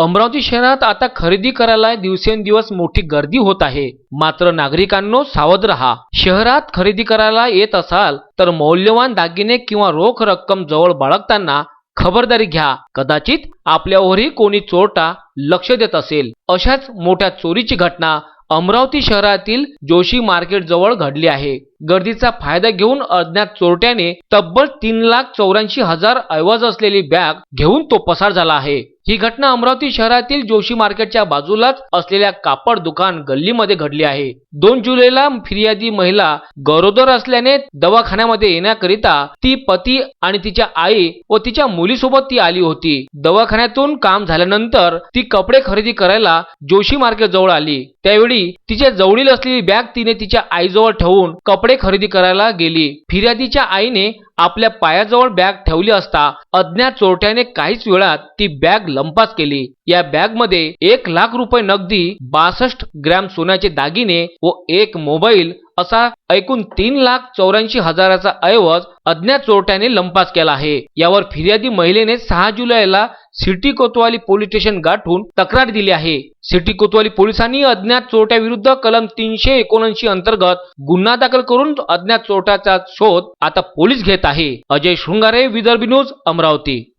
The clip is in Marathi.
अमरावती शहरात आता खरेदी करायला दिवसेंदिवस मोठी गर्दी होत आहे. मात्र नागरिकांनो सावध रहा. शहरात खरेदी करायला येत असाल तर मौल्यवान दागिने किंवा रोख रक्कम जवळ बाळगताना खबरदारी घ्या. कदाचित आपल्यावरही कोणी चोरटा लक्ष देत असेल. अशाच मोठ्या चोरीची घटना अमरावती शहरातील जोशी मार्केट जवळ घडली आहे. गर्दीचा फायदा घेऊन अज्ञात चोरट्याने तब्बल तीन लाख चौऱ्याऐंशी हजार ऐवज असलेली बॅग घेऊन तो पसार झाला आहे. ही घटना अमरावती शहरातील जोशी मार्केटच्या बाजूलाच असलेल्या कापड दुकान गल्लीमध्ये घडली आहे. दोन जुलैला फिर्यादी महिला गरोदर असल्याने दवाखान्यामध्ये येण्याकरिता ती पती आणि तिच्या आई व तिच्या मुलीसोबत ती आली होती. दवाखान्यातून काम झाल्यानंतर ती कपडे खरेदी करायला जोशी मार्केट जवळ आली. त्यावेळी तिच्या जवळील असलेली बॅग तिने तिच्या आईजवळ ठेवून कपडे खरेदी करायला गेली. फिर्यादीच्या आईने आपल्या पायाजवळ बॅग ठेवली असता अज्ञात चोरट्याने काहीच वेळात ती बॅग लंपास केली. या बॅगमध्ये एक लाख रुपये नगदी बासष्ट ग्रॅम सोन्याचे दागिने व एक मोबाईल असा एकूण तीन लाख चौऱ्याऐंशी हजाराचा ऐवज अज्ञात चोरट्याने लंपास केला आहे. यावर फिर्यादी महिलेने सहा जुलैला सिटी कोतवाली पोलीस स्टेशन गाठून तक्रार दिली आहे. सिटी कोतवाली पोलिसांनी अज्ञात चोरट्याविरुद्ध कलम तीनशे एकोणऐंशी अंतर्गत गुन्हा दाखल करून अज्ञात चोरट्याचा शोध आता पोलीस घेत आहे. अजय शृंगारे विदर्भ न्यूज अमरावती.